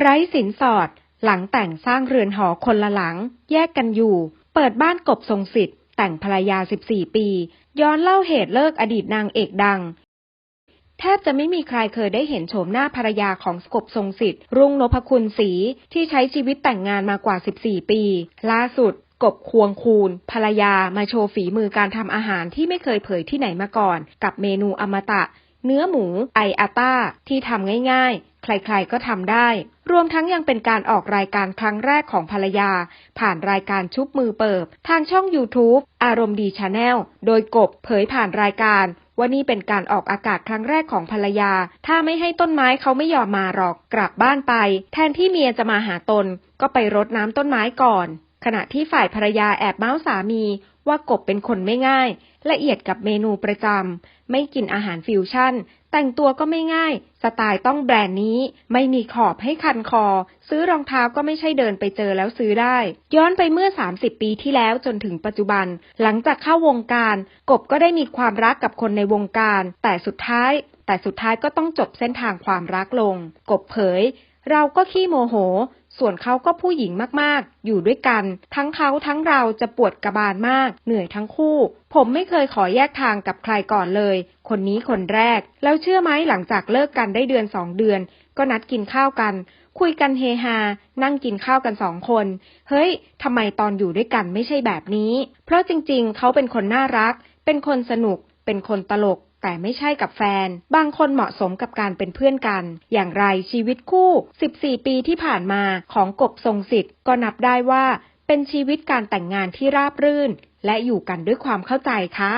ไร้สินสอด หลังแต่งสร้างเรือนหอคนละหลัง แยกกันอยู่ เปิดบ้านกบทรงสิทธิ์ แต่งภรรยา 14 ปี ย้อนเล่าเหตุเลิกอดีตนางเอกดัง แทบจะไม่มีใครเคยได้เห็นโฉมหน้าภรรยาของกบทรงสิทธิ์ รุ่งนพคุณศรีที่ใช้ชีวิตแต่งงานมากว่า 14 ปี ล่าสุดกบควงคูณ ภรรยามาโชว์ฝีมือการทำอาหารที่ไม่เคยเผยที่ไหนมาก่อน กับเมนูอมตะ เนื้อหมู ไออาต้า ที่ทำง่ายๆ ใครๆก็ทำได้ รวมทั้งยังเป็นการออกรายการครั้งแรกของภรรยา ผ่านรายการชุบมือเปิบ ทางช่อง YouTube อารมณ์ดีชาแนล โดยกบเผยผ่านรายการว่านี่เป็นการออกอากาศครั้งแรกของภรรยา ถ้าไม่ให้ต้นไม้เขาไม่ยอมมาหรอก กลับบ้านไป แทนที่เมียจะมาหาตน ก็ไปรดน้ำต้นไม้ก่อน ขณะที่ฝ่ายภรรยาแอบเมาส์สามีว่ากบเป็นคนไม่ง่าย ละเอียดกับเมนูประจำ ไม่กินอาหารฟิวชั่น แต่งตัวก็ไม่ง่าย สไตล์ต้องแบรนด์นี้ ไม่มีขอบให้คันคอ ซื้อรองเท้าก็ไม่ใช่เดินไปเจอแล้วซื้อได้ ย้อนไปเมื่อ 30 ปีที่แล้วจนถึงปัจจุบัน หลังจากเข้าวงการ กบก็ได้มีความรักกับคนในวงการ แต่สุดท้าย แต่สุดท้ายก็ต้องจบเส้นทางความรักลง กบเผย เราก็ขี้โมโห ส่วนเขาก็ผู้หญิงมากๆ อยู่ด้วยกัน ทั้งเขาทั้งเราจะปวดกระบาลมาก เหนื่อยทั้งคู่ ผมไม่เคยขอแยกทางกับใครก่อนเลย คนนี้คนแรก แล้วเชื่อไหมหลังจากเลิกกันได้เดือนสองเดือน ก็นัดกินข้าวกัน คุยกันเฮฮา นั่งกินข้าวกันสองคน เฮ้ยทำไมตอนอยู่ด้วยกันไม่ใช่แบบนี้ เพราะจริงๆ เขาเป็นคนน่ารัก เป็นคนสนุก เป็นคนตลก แต่ไม่ใช่กับแฟน บางคนเหมาะสมกับการเป็นเพื่อนกัน อย่างไรชีวิตคู่ 14 ปีที่ผ่านมาของกบทรงสิทธิ์ก็นับได้ว่า เป็นชีวิตการแต่งงานที่ราบรื่น และอยู่กันด้วยความเข้าใจค่ะ